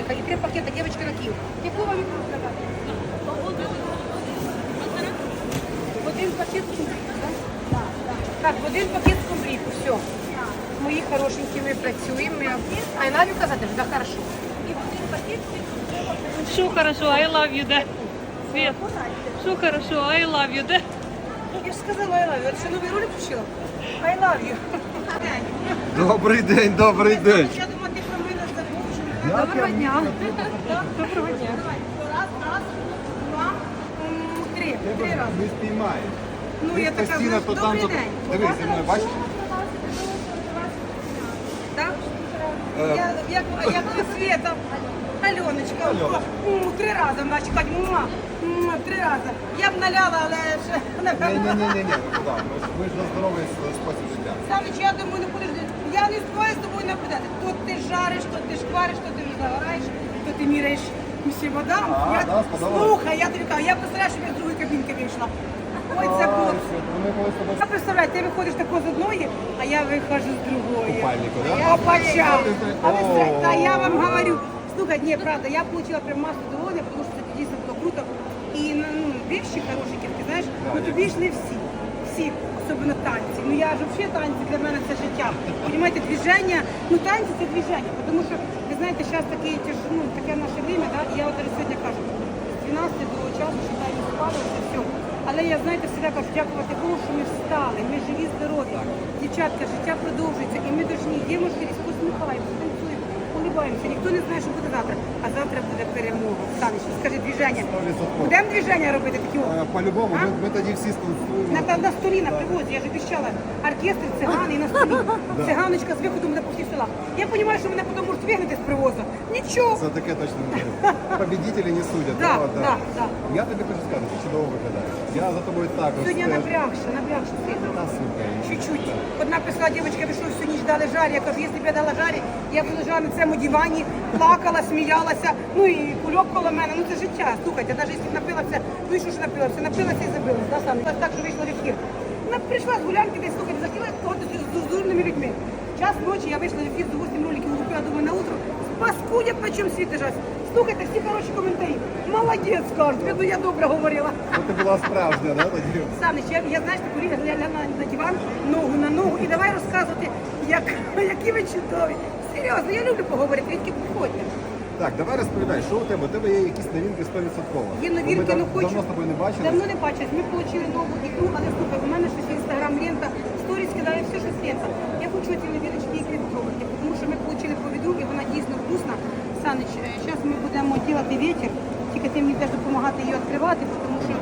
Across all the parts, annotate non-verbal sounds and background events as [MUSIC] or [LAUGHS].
зайка, і три пакета дівчатки на вам ікру сказати? Один пакет скумбрійку, так? Так, так. Так, один пакет скумбрійку, все. Мої хорошенькі, ми працюємо. А я навіть казати, що да, хорошо. І один пакет Що хорошо, I love you, да? Свет. Що хорошо, I love you, да? Я ж сказала I love you. Ще новий ролик включила. I love you. Добрий день, добрий день. Я думаю, ти про мене забув. Доброго дня. Доброго дня. Раз, раз, два, три. Три рази. Не спіймаєш. Ну, я така, постійно то там, добрий то... день. Дивись, зі мною, бачиш? Так? Е. Я, як, як ви Света. Альоночка, м, три рази вона чекать, м, три рази. Я б наляла, але ще Ні, ні, ні, ні, ні, ну куди? Ми ж, ми ж за здоровий с- спосіб життя. Саныч, я думаю, не будеш. Я не спою з тобою не наблюдати. То ти жариш, то ти шквариш, то ти загораєш, то ти міряєш всі водам. А, я... да, сподобалось? Слухай, я тобі кажу, я представляю, що я з другої кабінки вийшла. Ой, це було. колись з Я представляю, ти виходиш тако з одної, а я виходжу з другої. Купальнику, да? Я почав. А ви знаєте, та я вам говорю. Слухай, ні, правда, я отримала прям масу доволі, тому що це дійсно було круто. І ну, більші хорошенькі, ти знаєш, ну тобі йшли всі. Всі, особливо танці. Ну я ж взагалі танці для мене це життя. Понимаєте, движення, ну танці це движення, тому що знаєте, зараз таке ну, таке наше время, да, я от сьогодні кажу, з 12 до часу считаю, не спала, все. Але я знаєте, завжди кажу, дякувати Богу, що ми встали, ми живі, здорові. Дівчатка, життя продовжується, і ми повинні є можливість посміхаємося, танцюємо, улибаємося. Ніхто не знає, що буде завтра. А завтра буде перемога. Станеш, скажи движення. 100%. Будемо движення робити такі. о? Е, По-любому, А? ми, ми тоді всі станцюємо. На, на столі на привозі, я ж обіцяла, оркестр, цигани і на столі. [LAUGHS] Циганочка з виходу буде по всіх селах. Я розумію, що мене потім можуть вигнати з привозу. Нічого. Це таке точно не буде. [LAUGHS] Победителі не судять. Да, От, да, да. Я тобі хочу сказати, ти чудово виглядаєш. Я за тобою так Сьогодні стежу. напрягся, напрягся сильно. Та. Чуть-чуть. Одна писала, дівчинка, ви що всю ніч дали жарі. Я кажу, якщо б я дала жарі, я б лежала на цьому дивані, плакала, сміялася. Ну і кульок коло мене. Ну це життя. Слухайте, навіть якщо напилася, ну і що ж напилася? Напилася і забилася. Да, саме. Так, що вийшла в ефір. Вона прийшла з гулянки, десь слухайте, захотіла когось з з дурними людьми. Час ночі я вийшла в ефір до 8 роликів, купила, думаю, на утро. Паскудять, на чому світ лежать. Слухайте, всі хороші коментарі. Молодець, кажуть, видно, я добре говорила. Ну, ти була справжня, да, тоді? Саныч, я, я знаєш, я лягла на диван, ногу на ногу, і давай розказувати, як, [LAUGHS] які ви чудові. Серйозно, я люблю поговорити, які приходять. Так, давай розповідай, що у тебе? У тебе є якісь новинки 100%. Є новинки, Ми дав- ну хочу. Давно з тобою не бачили. Давно не бачились. Ми отримали нову ікру, але слухай, у мене щось інстаграм лента, сторіс кидає все, що лента. Я хочу ці новиночки ікри спробувати, тому що ми отримали повіду, і вона дійсно вкусна. Саныч, зараз ми будемо робити вітер, тільки ти мені теж допомагати її відкривати, тому що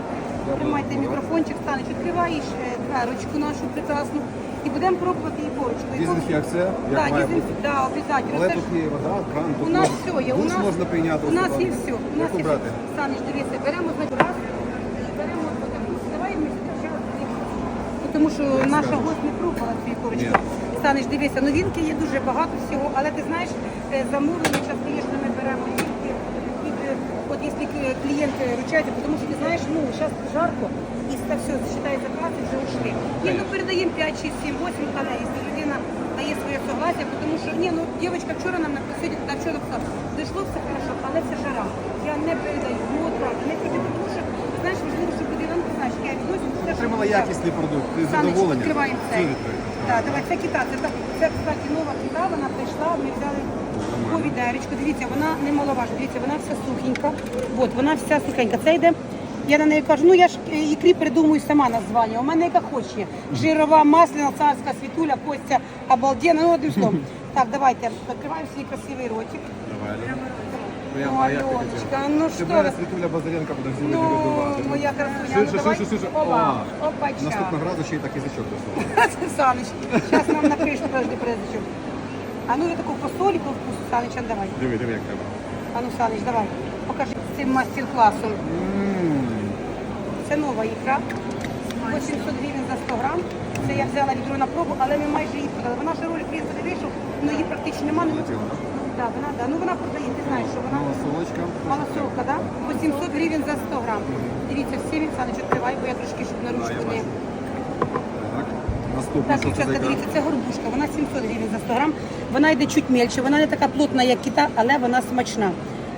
тримайте мікрофончик, Саныч, відкриваєш е, дверочку нашу прекрасну і будемо пробувати її корочку. Дезінфекція, як Так, має дезінф... бути. да, обов'язково. Але Це ж- тут є вода, кран, тут у нас можна- все є. У душ нас, можна прийняти. У нас особливо. є все. У нас Яку є брати? все. Саныч, дивіться, беремо значить, раз, і беремо отаку. Давай ми зараз. Тому що наша гость не пробувала цієї корочки. Ні. Саныч, дивися, новинки є дуже багато всього, але ти знаєш, е, замовлення зараз, тільки от якщо е, клієнт е, ручається, тому що ти знаєш, ну, зараз жарко, це все, считай, закази вже ушли. Ні, ну передаємо 5, 6, 7, 8, але якщо людина дає своє согласие, тому що, ні, ну, дівчинка вчора нам на написала, да, вчора написала, дійшло все хорошо, але це жара. Я не передаю, ну, от правда, не передаю, тому що, знаєш, можливо, що ну, ти знаєш, я відносин, що Отримала якісний продукт, ти задоволена? відкриваємо відкрито. Так, давай, це кита. Це, так- це, кстати, нова кита, вона прийшла, ми взяли по відеречку. Дивіться, вона немаловажна. Дивіться, вона вся сухенька. От, вона вся сухенька. Це йде. Я на неї кажу, ну я ж е, ікрі придумую сама названня. У мене яка хоче. Жирова, масляна, царська, світуля, Костя, обалденна. Ну, одним словом. [LAUGHS] Так, давайте, відкриваємо свій красивий ротик. Давай, Альона. Ну, ну що ви? Світуля Базаренко буде сьогодні Ну, годувати. моя красуня. Ширше, ну, давай. ширше, ширше. Опа, опача. Наступного разу ще й так язичок [LAUGHS] дословно. Саныч, сейчас нам напишешь, подожди, подожди. А ну я таку по солі, по вкусу, Саныч, а давай. Диви, диви, як треба. А ну, Саныч, давай. Покажи з цим мастер-класом. М. Це нова ікра. 800 гривень за 100 грам. Це я взяла відро на пробу, але ми майже її продали. Вона ж ролик клієнт не вийшов, але її практично немає. Полетіла, да? Да, вона, да. Ну вона продає, ти знаєш, що вона Малосолочка. малосолка, да? 800 гривень за 100 грам. Дивіться, всі він, Саныч, відкривай, бо я трошки, щоб на ручку я не... наступне, Так, дівчатка, дивіться, це горбушка, вона 700 гривень за 100 грам. Вона йде чуть мельче, вона не така плотна, як кита, але вона смачна.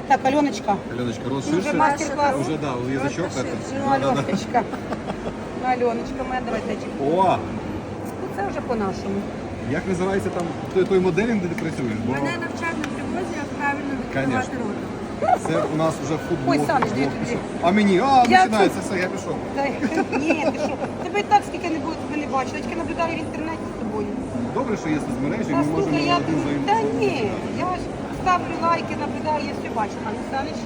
Так, Альоночка, Альоночка, роз Ну, ширше. мастер-клас. Уже, да, язичок. ну, Да, да, да. Альоночка. Ну, Альоночка, моя давай. О, Ну, це вже по-нашому. як називається там той, той моделінг, де ти працюєш? Бо Мене навчать на привозі, як правильно відкривати Конечно. рот. Це у нас вже футбол. Ой, футбол дивіться, пішов. дивіться. А мені, а, Я починається, все, я пішов. Дай, ні, ти що? Тебе і так скільки не було, тебе не бачила. Я тільки наблюдаю в інтернеті з тобою. Добре, що є соцмережі, Та ми можемо слухай, я один Та ні, я ж ставлю лайки, наблюдаю, я все бачу. А ну станеш?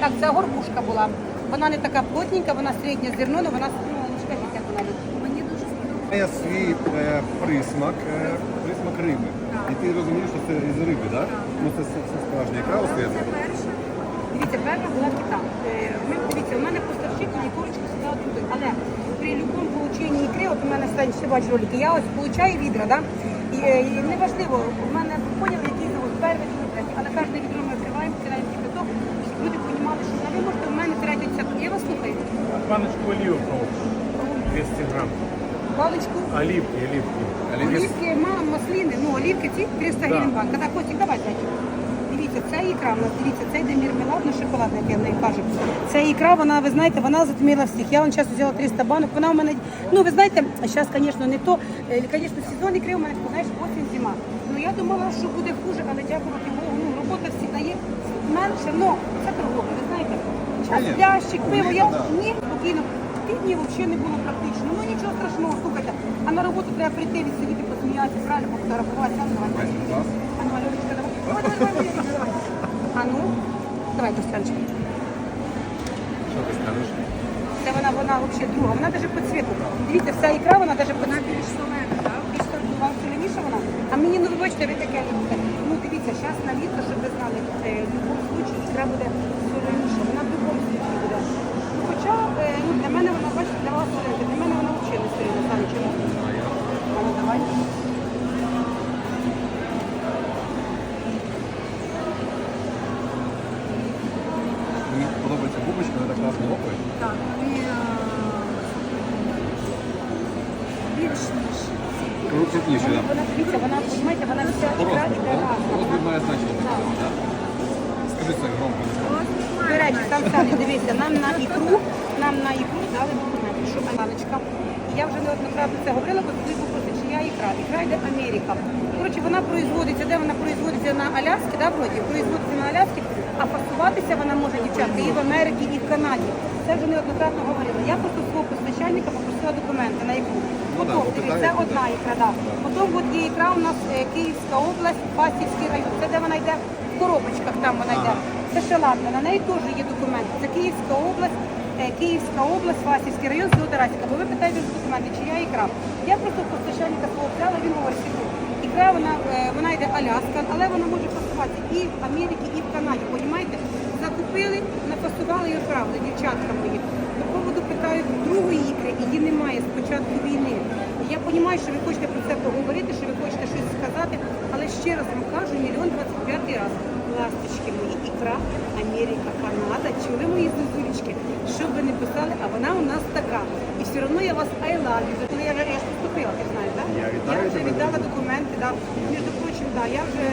Так, це горбушка була. Вона не така плотненька, вона середнє зерно, але вона, ну, ну скажіть, як вона. Мені дуже сподобалося. Є свій е, присмак, е, присмак риби. І ти розумієш, що це із риби, так? Ну це, це, це справжня ікра Це перше. Перша була кита. Е, Ми, дивіться, у мене поставщик мені курочку сюди один. Але при будь-якому полученні ікри, от у мене ще бачиш ролики, я ось получаю відра, да? І, е, і неважливо, у мене поняли, який завод, перший, другий, третій, але кожне відро ми відкриваємо, кидаємо кипяток, щоб люди розуміли, що на ви можете у мене третій десяток. Я вас слухаю. Баночку оливкового 200 грамм. Паличку. Оливки, оливки. Олівки, мало маслини, ну олівки ці 300 гривень банка. Так, Костік, давай зайчик. Дивіться, це ікра в нас, дивіться, це йде мірмеладно шоколадна, як я в неї кажу. Це ікра, вона, ви знаєте, вона затміла всіх. Я вам зараз взяла 300 банок, вона у мене, ну ви знаєте, зараз, звісно, не то, Е, звісно, сезон ікри у мене, знаєш, осінь, зима. Ну я думала, що буде хуже, але дякувати Богу, ну робота всі дає менше, але це торговля, ви знаєте. Час плящик, пиво, я ні, спокійно. Ті дні взагалі не було практично. Ну нічого страшного, слухайте. А на роботу треба прийти, відсидіти, посміятися, правильно пофотографуватися. А ну, давай. Костянчик. Що ти скажеш? Це вона, вона взагалі друга. Вона навіть по цвіту. Дивіться, вся ікра, вона навіть по цвіту. Більш солена, так? Більш ну, вам соленіша вона? А мені, ну, вибачте, ви таке любите. Ну, дивіться, зараз на літо, щоб ви знали, е, в будь-якому ікра буде соленіша. Вона в будь-якому випадку буде. Ну, хоча, е, ну, для мене вона, бачите, для вас соленька. Для мене вона взагалі не солена. Саме чому? А ну, давай. Мені подобається бубочка, вона так класно лопає. Так. І е, більш ніж Крупніше, Вона, так. вона, дивіться, вона, розумієте, вона вся ікра іде разом. Розмір має значення. так? Скажи це громко. До речі, там стане, дивіться, нам на ікру, нам на ікру дали документи, що Анечка. І я вже неоднократно це говорила, бо туди попросить, чи я ікра. Ікра йде Америка. Коротше, вона производиться, де вона производиться на Аляскі, да, вроді, производиться на Аляскі, а вона може, дівчатка, і в Америці, і в Канаді. Це вже неоднократно говорила. Я просто свого постачальника попросила документи на. Ну Потім, бо дивіться, це одна ікра, да. Потім от є ікра у нас е, Київська область, Фастівський район. Це де вона йде в коробочках, там вона йде. Це ще ладно, на неї теж є документи. Це Київська область, е, Київська область, Фастівський район, село Тарасівка. Бо ви питаєте за документи, чи я ікра. Я просто в постачальника свого взяла, він говорить, що ікра вона, е, вона йде Аляска, але вона може пасувати і в Америці, і в Канаді. Понімаєте? Закупили, напасували і відправили, дівчатка мої. По поводу питають другої ікри, її немає з початку війни. Я розумію, що ви хочете про це поговорити, що ви хочете щось сказати, але ще раз вам кажу, мільйон двадцять п'ятий раз. Ласточки мої, ікра, Америка, Канада, чули мої зозулечки, що б ви не писали, а вона у нас така. І все одно я вас I love you. Коли я, я ж поступила, ти знаєш, так? Я я вже віддала документи, да. Між прочим, да, я вже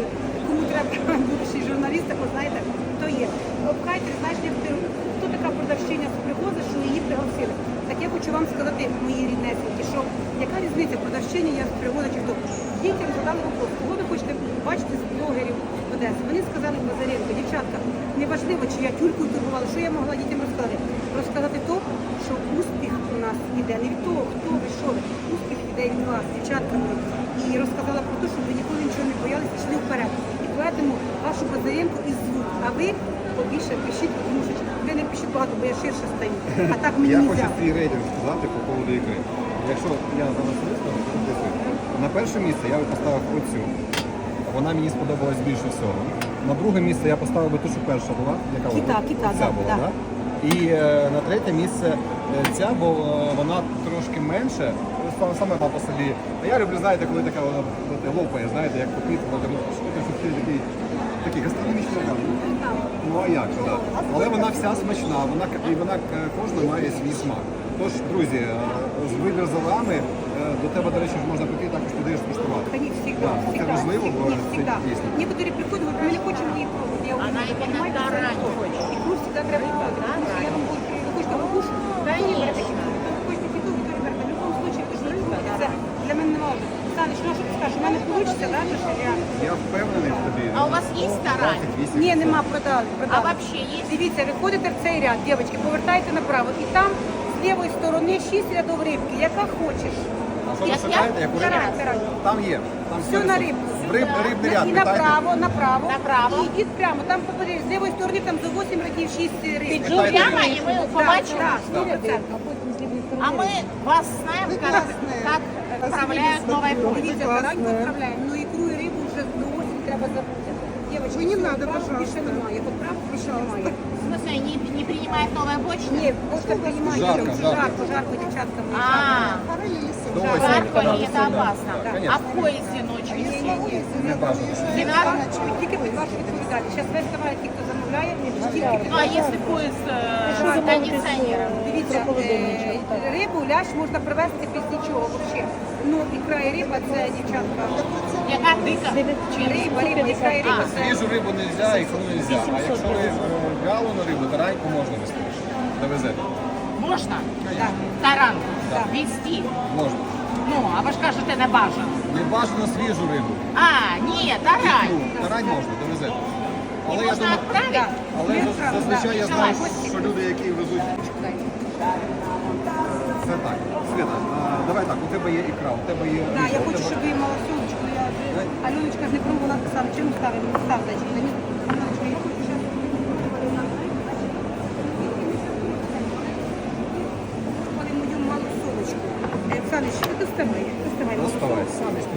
е, кому треба [LAUGHS] будущий журналіст, так ви знаєте, хто є. Обкайте, ти, хто така продавщиня з привозу, що її пригласили. Так я хочу вам сказати, мої ріднесенькі, що яка різниця продавщиня, я з привозу чи хто. Дітям задали вопрос, кого ви хочете бачити з блогерів в Одесі. Вони сказали Базаренко, дівчатка, неважливо, чи я тюлькою торгувала, що я могла дітям розказати. Розказати то, що успіх у нас іде не від того, хто ви, що ви. Успіх іде від вас, дівчатка. І розказала про те, щоб ви ніколи нічого не боялися, йшли вперед. І вашу Базаренко і звук. А ви побільше пишіть, тому що ви не пишіть багато, бо я ширше стаю. А так мені Я не хочу свій рейтинг сказати по поводу ікри. Якщо я зараз записую. На перше місце я би поставив оцю. Вона мені сподобалась більше всього. На друге місце я поставив би ту, що перша була. Яка вона? Кита, кита, Ця да, була, да. да? І е, на третє місце е, ця, бо е, вона трошки менше. Саме, саме по собі. А я люблю, знаєте, коли така вона лопає, знаєте, як попіт, вона такий. такий гастрономічний регіон. Ну а як так. Але вона вся смачна, вона і вона е, кожна має свій смак. Тож, друзі, е, з вибір за вами е, до тебе, до речі, можна прийти також туди ж скуштувати. Та ні, всегда, Да, це важливо, бо Ні, це дійсно. Некоторі приходять, говорять, ми не хочемо її пробувати. Я говорю, «Ви понимаєте, це не то». І плюс всегда треба пробувати, я вам говорю, ви хочете покушати, ви берете кіно. Ви хочете кіно, ви теж берете. В будь-якому случае хочете пробувати. Це для мене не важливо. Саныч, ну що ти скажеш, у мене вийде, да, що я... Я впевнений в тобі. А у вас есть тарань? 28%. Ні, нема, продали, А продали. вообще есть? Дивіться, виходите в цей ряд, дівчатки, повертайте направо. І там з лівої сторони шість рядов рибки, яка хочеш. Що ви Як шукаєте? я? Яку Тарань, рибу? тарань. Там є. Там Все на рибу. Риб, рибний ряд, І питайте. направо, направо. Направо. І йдіть прямо. Там попадеш, з лівої сторони там за 8 рядів 6 риб. Піду прямо і ми побачимо. Так, так, 100%. А мы вас знаем, как, как отправляют новое Дивіться, блюдо. тараньку відправляємо. Ну ікру і рибу вже до осені треба забути. Дівчатки, не треба, пожалуйста. Більше немає. От правда, більше немає. В смысле, не, не принимает новая почта? Ні, просто приймайте. Жарко, жарко. жарко, жарко, дівчатка. мої. А, До осені. жарко и это опасно. Конечно. А в поезде ночью? Ні-ні-ні. Не бажано. Не надо? Тільки під вашу відповідальність. Зараз весь товар, ті, хто замовляє, тільки під Ну, а если поезд э, кондиционером? Дивіться, е, можна привезти без нічого взагалі. Ну, ікра і риба це дівчатка. Яка дика? Риба, риба, ікра і риба це. Свіжу рибу не можна, ікру не можна. А якщо ви е, вялену рибу, тараньку можна вести. Довезете. Можна? Так. Таран Так. везти? Можна. Ну, а ви ж кажете, не бажано. Не бажано свіжу рибу. А, ні, тарань. Ікру. Тарань можна, довезете. Але я можна думаю, відправити? але зазвичай я знаю, що люди, які везуть Це так. Світа, давай так, у тебе є ікра, у тебе є. Да, я хочу, щоб ви мала сумочку. Я. Альоночка ж не пробувала сам. Чому ставимо? Став, зайчик. на. Альоночка, я хочу зараз. Коли мою малу сумочку. Е, Оксана, що ти доставай? Доставай.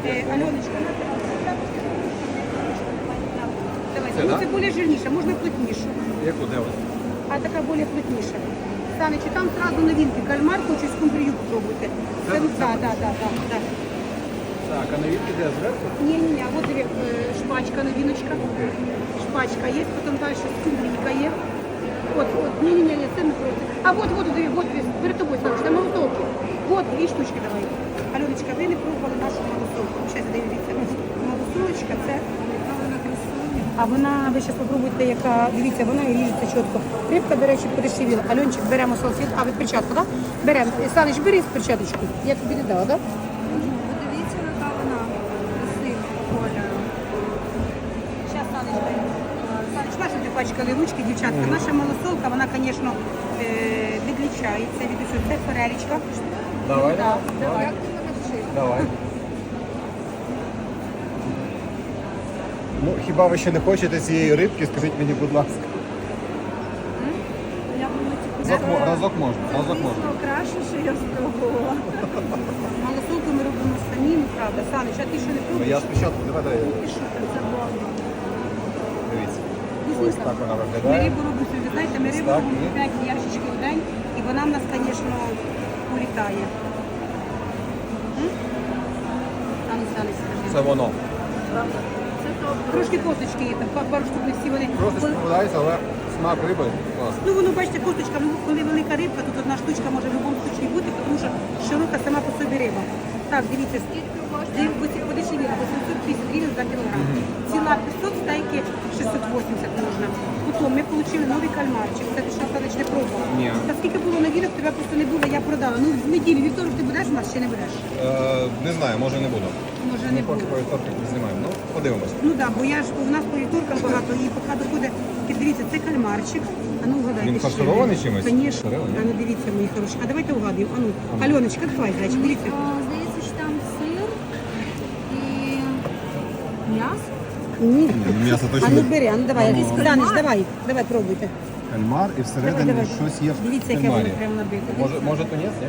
Е, Альоночка. Давай, ну да? це більш жирніше, можна плотнішу. Яку, де а така більш плотніша. Саныч, там сразу новинки. Кальмар хочу скумбрію попробуйте. Це, да, да, да, да, да. Так, а навітки де зверху? Не-не-не, вот диви, е, шпачка, новиночка. Шпачка є, потім далі скумбрійка є. От, от, не-не-не, це не проти. А вот, вот, диви, вот, диви, перед тобою, Саныч, там малосолки. Вот, дві штучки давай. Альоночка, ви не пробували нашу малосолку. Зараз дивіться. Малосолочка, це а вона, ви зараз спробуйте, яка, дивіться, вона ріжеться чітко. Рибка, до речі, подешевіла. Альончик, беремо салфет, а ви перчатку, так? Да? Беремо. Саныч, бери перчаточку. Я тобі не дала, так? Да? Подивіться, яка вона красива кольору. Зараз, Саночка. Саныч, наша ти пачкали ручки, дівчатка. Наша малосолка, вона, звісно, е, відлічається від усього. Це форелечка. Давай, Да, давай. Давай. Ну, хіба ви ще не хочете цієї рибки, скажіть мені, будь ласка. Я думаю, Разок, мо- разок можна, разок можна. Краще, що я спробувала. [LAUGHS] Малосолку ми робимо самі, ну правда. Саныч, а ти що не Ну, пробуєш? я спочатку, давай, давай, що там дивіться. Ось так вона Ми виглядає. рибу робимо, собі, знаєте, ми Ось рибу так, робимо ні? 5 ящичків в день, і вона в нас, звісно, улітає. М? А ну, Саныч, скажи. Це воно. Добре. Трошки косточки є, там пару штук не всі вони. Просто співадається, але смак риби клас. Ну воно бачите, косточка, ну, коли велика рибка, тут одна штучка може в будь-якому случаї бути, тому що широка сама по собі риба. Так, дивіться, подешевіла, 850 гривень за кілограм. Ціла 500, стайки 680 можна. Потім ми отримали новий кальмарчик. Це ти Саныч, не пробувала? Ні. Та скільки було на новинок, тебе просто не було, я продала. Ну, в неділю, вівторок ти будеш у нас чи не будеш? Е, не знаю, може не буду. Може не поки буде. по вівторках не знімаємо. Ну, подивимось. Ну так, бо я ж у нас по вівторкам багато, і поки доходить, тільки дивіться, це кальмарчик. А ну вгадайте. Він фарширований чимось? Звісно. А ну дивіться, мої хороші. А давайте угадуємо. А ну, Альоночка, давай, зайчик, дивіться. А, Здається, що там сир і м'ясо. Ні. М'ясо А ну бери, а ну давай, Саныч, давай, давай, пробуйте. Кальмар і всередині Давай, давай. щось є в Дивіться, яке кальмарі. воно прямо набите. Може, може тунець, ні?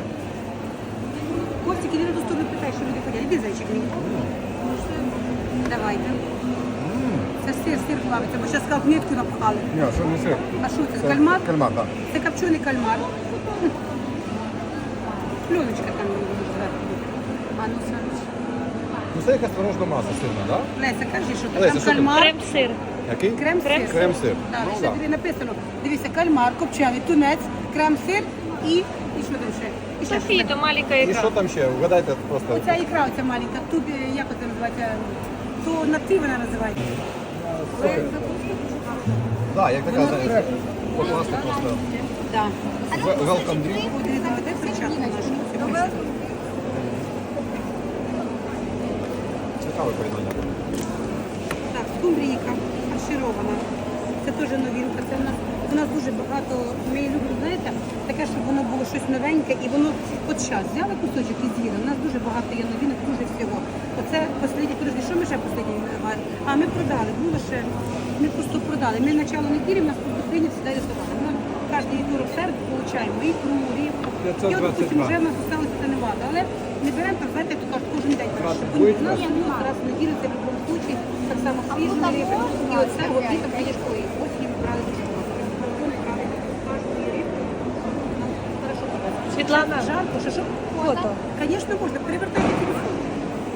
Костик, іди на ту сторону питай, що люди ходять. Іди, зайчик, мені. Давайте. Це сир, сир плавиться, бо зараз сказав, нитку напхали. Ні, що не сир. А що це, кальмар? Кальмар, так. Це копчений кальмар. Пленочка там зверху. А ну. Ну це якась творожна маса сирна, так? Леся, кажи, що Леся, там що там? кальмар. Крем-сир. Який? Крем-сир. Крем-сир. Так, Ну, ще да. тобі написано. Дивіться, кальмар, копчений, тунець, крем-сир і, і що там ще? І ще Софіто, що? маленька І що там ще? Вгадайте просто. Оця ікра, оця маленька, тут, е, як це називається? То на ти вона називається. Да, як така, покласти просто. В- Welcome drink. Де. Цікаве поєднання. Так, скумбрійка фарширована. Це теж новинка. Це в нас, у нас дуже багато. Ми любимо, знаєте, таке, щоб воно було щось новеньке, і воно от час взяли кусочок і з'їли. У нас дуже багато є новинок, дуже всього. Оце останні, подожди, що ми ще останні варимо? А ми продали, було ще. Ми просто продали. Ми начало неділі, у нас просто прийняв сюди рисувати. Ми кожен вівторок серед получаємо ікру, рибку. І от, допустим, вже в нас осталося це небагато. Але не беремо, знаєте, то кажуть, кожен день. так, У нас ну, раз в неділю це в будь-якому случаї, так само свіжу рибу. І оце от літом, звісно, Світлана. Жарко, що що? Фото. Звісно, можна, перевертайте телефон.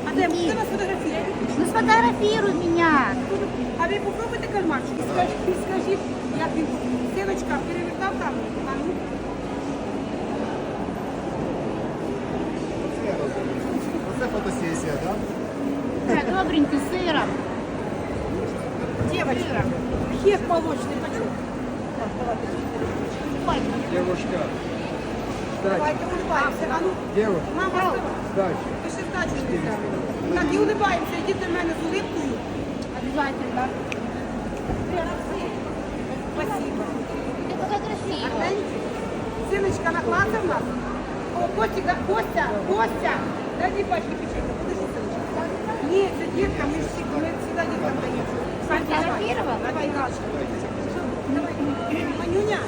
А де хто нас фотографує? Ну сфотографируй меня. А ви попробуйте кальмарчик. Скажіть, скажіть, як він. Синочка, перевертав там. А ну. Це фотосесія, так? Да, Добренький сыром. Девочка, хек молочный, почему? Девушка, Давайте улыбаемся. А ну, девушка, мама, дальше. ти ще здачу не взяла. Так, і улыбаємося. Йдіть до мене з улыбкою. Обязательно. Спасибо. Ты какая красивая. Артемчик, Синочка наклацав нас. О, Костик, да, Костя, Костя. Дай дві пачки печенья. Подожди, Синочка. Ні, це дітка, ми ж всі, ми всегда діткам даємо. Сань, давай. Фотографировала? Давай, Галочка. Давай. Манюня.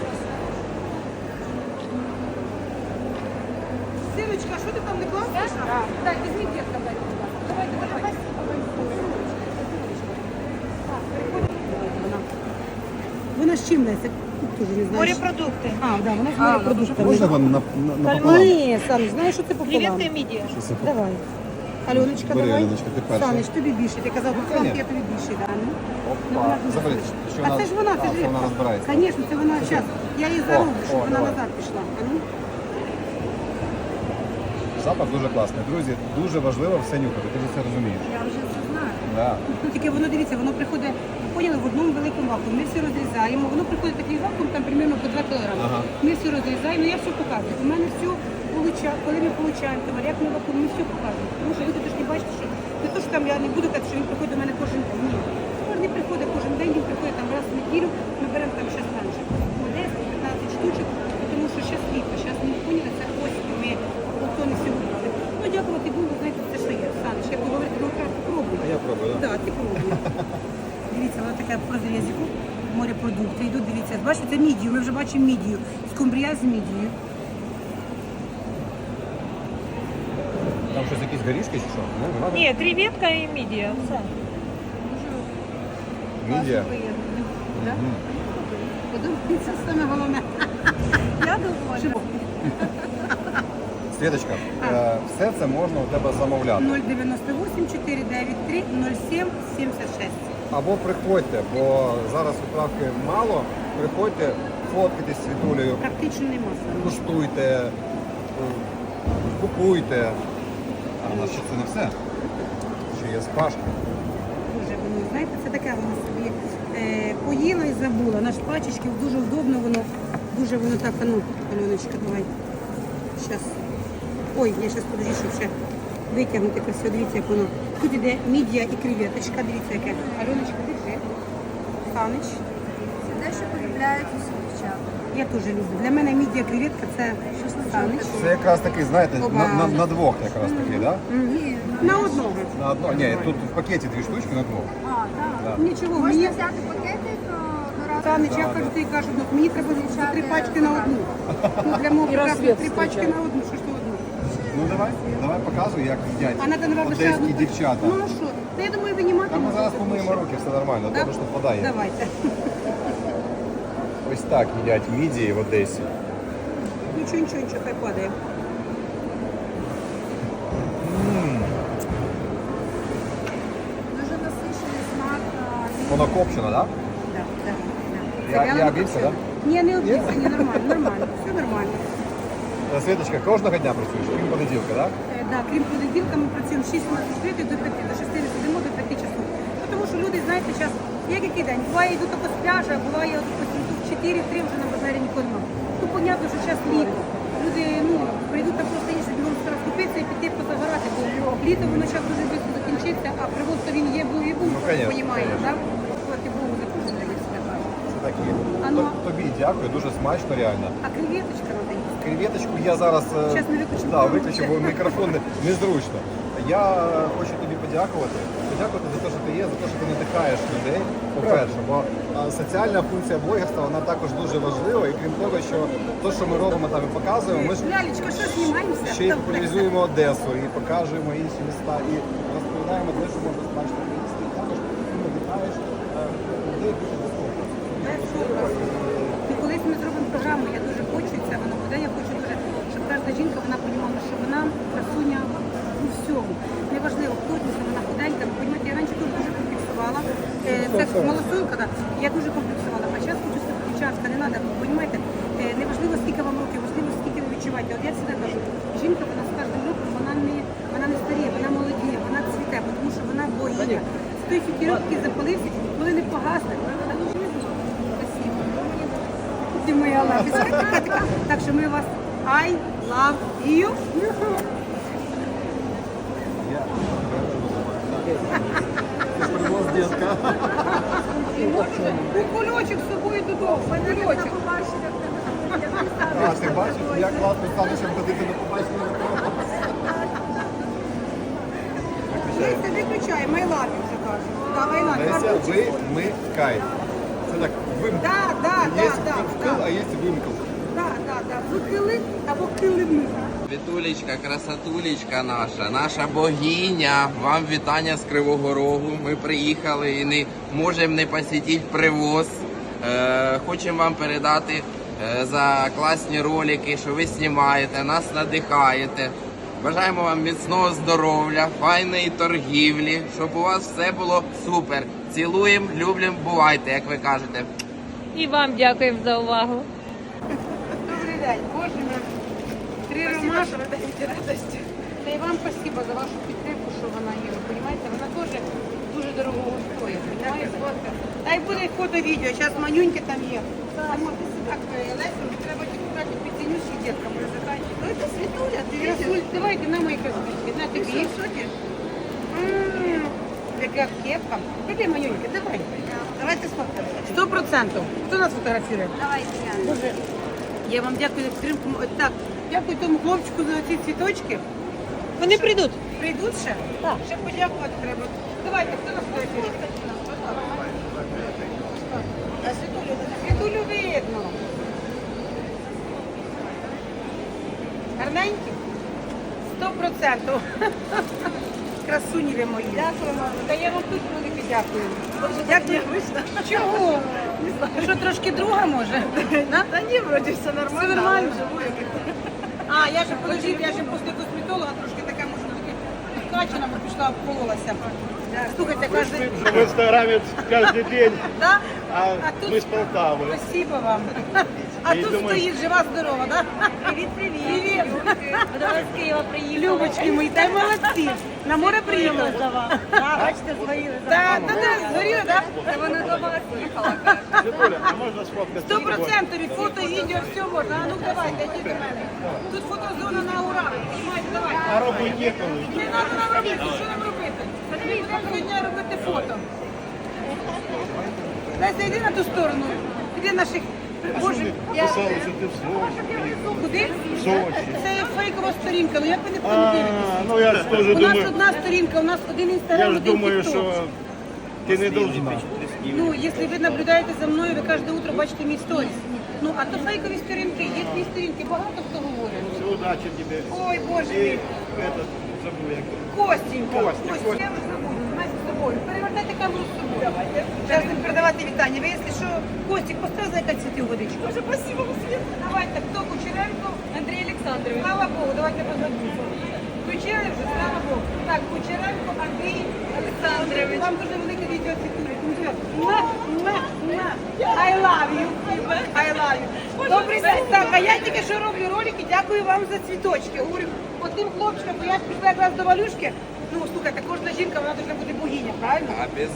Синочка, що ти там не класиш? Так, візьми дітка, дай. Давай, давай. Вона з чим Леся? Тоже не знаєш. Морепродукти. А, да, вона з морепродуктами. Можна вам на, на, напополам? Ні, Саныч, знаєш, що це пополам? Креветка мідія. Що це? Давай. Альоночка, Бери, давай. Альоночка, ти перша. Саныч, тобі більше. Ти казав, пополам, Ні. я тобі більше, да. Ну. Ну, Опа. вона дуже Заберіть, смачна. що А вона- це ж вона, це а, ж це вона розбирається. Звісно, це вона зараз. Я її зароблю, О, щоб о, вона давай. назад пішла. А ну. Запах дуже класний. Друзі, дуже важливо все нюхати, ти ж це розумієш. Я вже це знаю. Да. Тільки воно дивіться, воно приходить, поняли, в одному великому вакуумі. Ми всі розрізаємо, воно приходить такий вакуум, там примерно по 2 кілограми. Ага. Ми всі розрізаємо, я все показую. У мене все получа, коли ми получаємо товар, як ми вакуум, ми все показуємо. Тому що люди ж не бачите, що не то, що там я не буду так, що він приходить до мене кожен день. Ні. Кожен не приходить кожен день, він приходить там раз в неділю, ми беремо там ще менше. 10-15 штучок, тому що зараз літо, зараз не поняли, це осінь, ми то не всі брали. Ну, дякувати Богу, знаєте, це що є. Саныч, як ви говорите, ну краще пробуй. А я пробую, так? Так, ти пробуй. Дивіться, вона така просто язику, морепродукти йдуть, дивіться. Бачите, це мідію, ми вже бачимо мідію. Скумбрія з мідією. Там щось якісь горішки чи що? Ну, не надо? Ні, креветка і мідія. Все. Мідія. Да? Подобається саме головне. Я думаю. Світочка, е, все це можна у тебе замовляти. 098 493 07 76. Або приходьте, бо зараз відправки мало. Приходьте, фоткайтесь з Світулею, Практично нема саме. куштуйте, купуйте. А у нас ще це не все. Ще є спашка. Дуже воно, знаєте, це таке воно собі е, поїла і забула. Наш пачечки дуже удобно воно, дуже воно так, а ну, Альоночка, давай. Щас. Ой, я зараз подожди, щоб ще витягнути красиво. Дивіться, як воно. Тут іде мідія і креветочка, дивіться, яке. Альоночка, держи. Санич. Де ще полюбляють усі дівчата? Я теж люблю. Для мене мідія креветка це Санич. Це якраз такий, знаєте, на, на, на двох якраз такий, да? На одного. На одно. Ні, тут в пакеті дві штучки на двох. А, так. Нічого, мені Можна взяти пакетик до разу. Санич, я кажу, ти кажу, ну, мені треба за три пачки на одну. Ну, для мого прекрасного три пачки на одну, що ж то одну. Ну давай, давай показуй, як їдять А надо, наверное, ще одеські дівчата. Ну а що? Та я думаю, винімати. Та ми зараз помиємо руки, все нормально, Да? добре, що вода є. Давайте. Ось так їдять мідії в Одесі. Нічого, нічого, нічого, хай падає. Дуже насичений смак. а, воно копчено, так? Да, да, да. Я- я обівся, копчено. Ні, не обівся, ні, нормально, нормально, все нормально. Да? Світочка, кожного дня працюєш, крім понеділка, так? Е, Да, крім понеділка, ми працюємо 6 до 5, до 6 не сидимо до 5 часов. Ну, Тому що люди, знаєте, зараз, як який день, буває йду тільки з пляжа, буває, тут 4-3 вже на базарі нікого немає. Ну, понятно, що зараз літо. Люди, ну, прийдуть там просто є, щоб зараз купитися і піти позагорати, бо літо воно зараз дуже швидко закінчиться, а привоз то він є, був і був, Ну, конечно, розумієте, конечно. так? Слава Богу, за кожен день, я всегда кажу. А ну. То- Тобі дякую, дуже смачно, реально. А креветочка надо їсти. Креветочку я зараз е, Щас ми виключимо. Да, виключу, бо мікрофон не- [LAUGHS] незручно. Я хочу тобі подякувати. Подякувати за те, що ти є, за те, що ти надихаєш людей. По-перше, бо а, соціальна функція блогерства вона також дуже важлива. І крім того, що те, що ми робимо там і показуємо, ми ж Лялечка, що знімаємося? ще й популяризуємо Одесу і покажемо інші міста і розповідаємо те, що можна смачно поїсти. І також ти надихаєш е, людей бути доступними. І колись ми зробимо програму, я дуже хочу це, вона буде, я хочу дуже, щоб кожна жінка вона розуміла, що вона красуня у всьому. Неважливо, хто це, вона худенька, ви розумієте, я раніше дуже дуже комплексувала. Е, Це малосолка, да. я дуже комплексувала. А зараз хочу сказати, дівчатка, не треба, ви розумієте, е, неважливо, скільки вам років, важливо, скільки ви відчуваєте. От я завжди кажу, жінка вона з кожним роком, вона не, вона не старіє, вона молодіє, вона цвіте, тому що вона боїться. З тої фікіровки запалився, коли не погасне, вона дуже не дуже. Спасибо. Ти моя лапочка. Так що ми вас I love you. Привоз дітка. І можете кукольочок з собою додому. Кукольочок. А, ти бачиш, як класно стане, щоб ходити на побачення. Леся, виключай, my love you вже кажуть. Да, my love you. Леся, ви, ми, кайф. Це так, вимкл. Да, да, Є да, вкл, да. а є вимкл. Да, да, да. Викили або килими. Світулечка, красотулечка наша, наша богиня. Вам вітання з Кривого Рогу. Ми приїхали і не можемо не посітити привоз. Е, хочемо вам передати е, за класні ролики, що ви знімаєте, нас надихаєте. Бажаємо вам міцного здоров'я, файної торгівлі, щоб у вас все було супер. Цілуємо, люблємо, бувайте, як ви кажете. І вам дякуємо за увагу. Добрий день, Боже мій. Три ромашки. радості. Та й вам спасибо за вашу підтримку, що вона є. Ви розумієте, вона теж дуже дорого Та й буде фото відео, зараз манюньки там є. Так, е, Лесю, треба тільки підцінюші діткам розвитати. Ну, це світуля, Красуль, давайте на мої красунки. На тобі? Яка кепка. Іди, манюньки, давай. Давайте сфоткаємо. Сто процентів. Хто нас фотографує? Боже, я вам дякую за підтримку. Так, дякую тому хлопчику за ці цвіточки. Вони прийдуть. Прийдуть ще? Так. Ще подякувати треба. Давайте, хто нас фотографує? Світулю, видно. Гарненькі? Сто процентів. Красуні ви мої. Дякуємо. Та я вам тут велике дякую. Дякую. Чого? Що, трошки друга може? Да? Та ні, вроді все нормально. Все нормально. але живу, як А, я ж подожди, я ж після косметолога трошки така, може бути, вкачана, бо пішла обкололася. Слухайте, кожен... В Инстаграме каждый день, [LAUGHS] Да? а, тут- мы с Полтавы. Спасибо вам. [LAUGHS] А Я тут думаю- стоїть жива здорова, да? Привіт, привіт. Привіт. До вас з Києва приїхали. Любочки мої, та й молодці. На море приїхали. за вас. Бачите, згоріли за Так, так, так, згоріли, так? Вони до вас їхали. Светуля, а можно сфоткаться? Сто процентів фото, відео, все можна. А ну давайте, йдіть до мене. Тут фотозона на ура. Знімайте, давайте. А робити ніколи. Не треба нам робити, що нам робити? Ми дня робити фото. Леся, йди на ту сторону. Іди наших. Боже, я... Ти в Сочі. Куди? В Сочі. Це є фейкова сторінка, ну як ви не А, подивитесь? ну я ж теж У нас думаю, одна сторінка, у нас один я інстаграм, ж один думаю, тікток. що ти не должна. Ну, якщо ви наблюдаєте за мною, ви кожне утро бачите мій сторіс. Ну, а то фейкові сторінки, є дві сторінки, багато хто говорить. Удачі тобі. Ой, Боже мій. этот, забув, як. Костенька, Костя, Костя, Костя. я вже забуду, знаєте, з собою. Перевертайте камеру з собою. Давайте. Зараз будемо передавати вітання. Ви, якщо що, Костік, поставь за цвіти у водичку. Боже, спасибо, Світ. Давайте, хто Кучеренко? Андрій Олександрович. Слава Богу, давайте позабудемо. Включили вже, слава Богу. Так, Кучеренко, Андрій, Олександрович. Вам дуже велике відео цитує. Муа, муа. I love you. I love you. Добрий день. Так, а я тільки що роблю ролики. Дякую вам за цвіточки. Говорю, одним хлопчиком, бо я ж прийшла якраз до Валюшки. Ну, слухайте, кожна жінка, вона повинна бути богиня, правильно?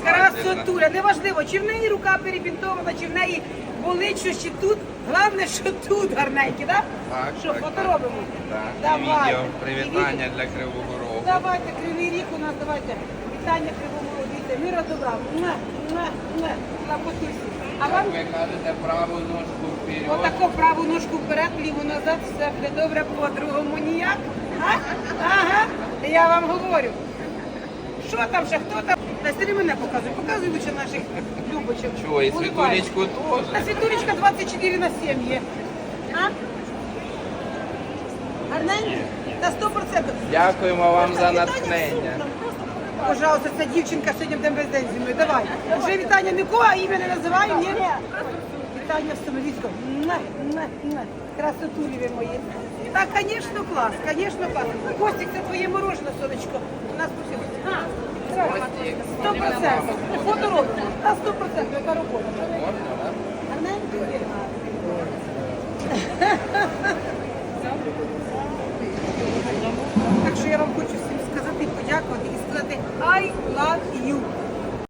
Красотуля, неважливо, чи в неї рука перебінтована, чи в неї болить щось, чи тут. Головне, що тут гарненькі, так? Так, Що, так, фото так. робимо? Так, Давайте. відео привітання для Кривого Рогу. Давайте, кривий рік у нас, давайте. Вітання кривому родіте. Мира добра. Муа, муа, муа. На потусі. А вам Ви кажете праву ножку вперед. отако праву ножку вперед, ліву назад, все буде добре, по-другому ніяк. Я вам говорю. Що там ще, хто там? Та сиди мене показуй, показуй лише наших любочок. Чого, і Улыбайся. світулечку теж? Та світулечка 24 на 7 є. А? Гарненькі? На 100%. Дякуємо вам за натхнення. Пожалуйста, ця дівчинка сьогодні буде весь день зі мною. Давай. Вже вітання нікого, а ім'я не називаю, ні? Вітання в Самовіцьку. Красотулі ви мої. Так, звісно, клас, звісно, клас. Костик, це твоє морожене, сонечко. У нас по всім. Сто процентів. Фоторобку. Та сто процентів, яка робота. Гарненько вірно. [LAUGHS] Так що я вам хочу всім сказати, подякувати і сказати I love you.